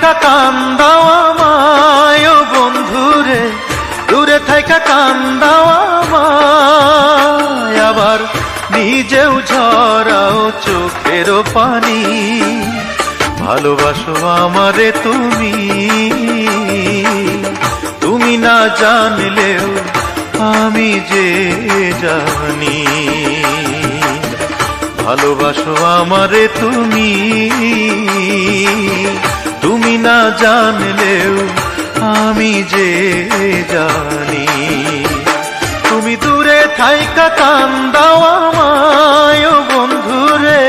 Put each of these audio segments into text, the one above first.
থাইকা কান্দাও আমায় ও বন্ধুরে। দূরে থাইকা কান্দাও আমায়। আবার নিজেও ঝরাও চোখের পানি। ভালোবাসো আমারে তুমি। তুমি না জানলেও আমি যে জানি। ভালোবাসো আমারে তুমি। তুমি না জানলেও আমি যে জানি। তুমি দূরে থাইকা কান্দাও আমায়, ও বন্ধুরে।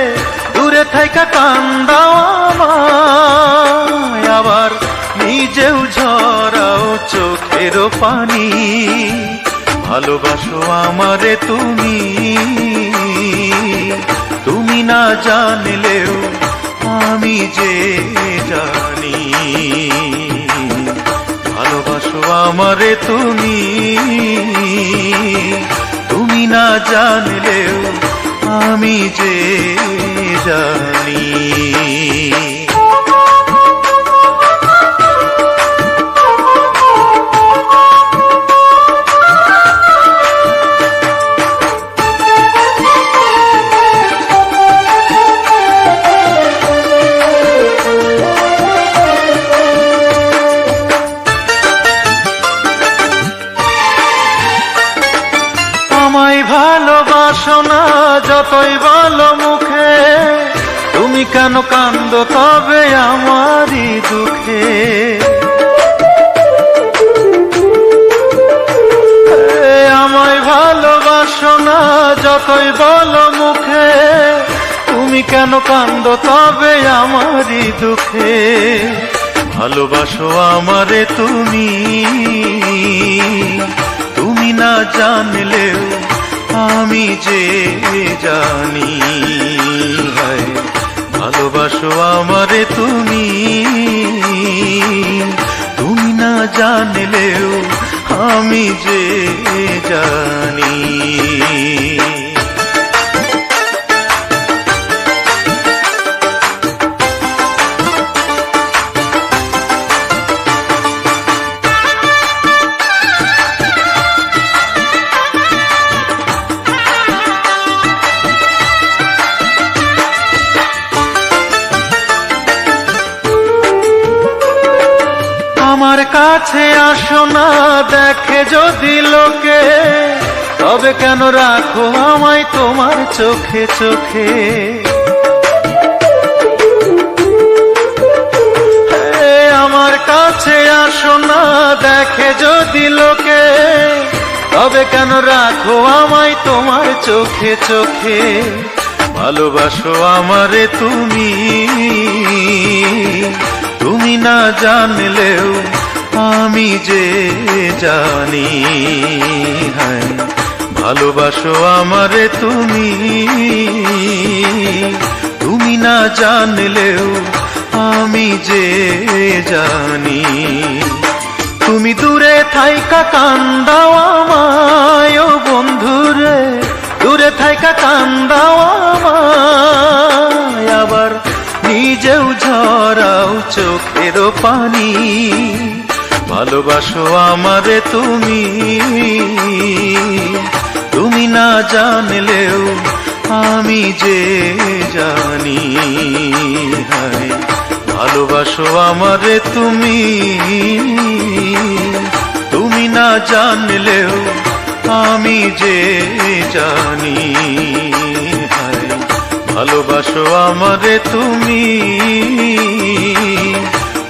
দূরে থাইকা কান্দাও আমায়, আবার নিজেও ঝরাও চোখের পানি। ভালোবাসো আমারে তুমি। তুমি না জানলেও আমি যে জানি। ভালোবাসো আমারে তুমি। তুমি না জানলেও আমি যে জানি। ভালোবাসো না যতই বলো মুখে, তুমি কেন কান্দ তবে আমারই দুঃখে? আমায় ভালোবাসো না যতই বলো মুখে, তুমি কেন কান্দ তবে আমারই দুঃখে? ভালোবাসো আমারে তুমি তুমি না জানলেও আমি যে জানি হায় ভালোবাসো আমারে তুমি। তুমি না জানলেও আমি যে জানি। আমার কাছে আসো না, দেখে যদি লোকে, তবে কেন রাখো আমায় তোমার চোখে চোখে? আমার কাছে আসো না, দেখে যদি লোকে, তবে কেন রাখো আমায় তোমার চোখে চোখে? ভালোবাসো আমারে তুমি। তুমি না জানলেও আমি যে জানি ভালোবাসো আমারে তুমি। তুমি না জানলেও আমি যে জানি। তুমি দূরে থাইকা কান্দাও আমায় বন্ধুরে, দূরে থাইকা কান্দাও আমায়। নিজেও ঝরাও চোখের পানি। ভালোবাসো আমারে তুমি। তুমি না জানলেও আমি যে জানি। হায়, ভালোবাসো আমারে তুমি। তুমি না জানলেও আমি যে জানি। ভালোবাসো আমারে তুমি।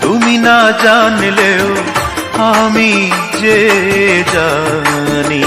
তুমি না জানলেও আমি যে জানি।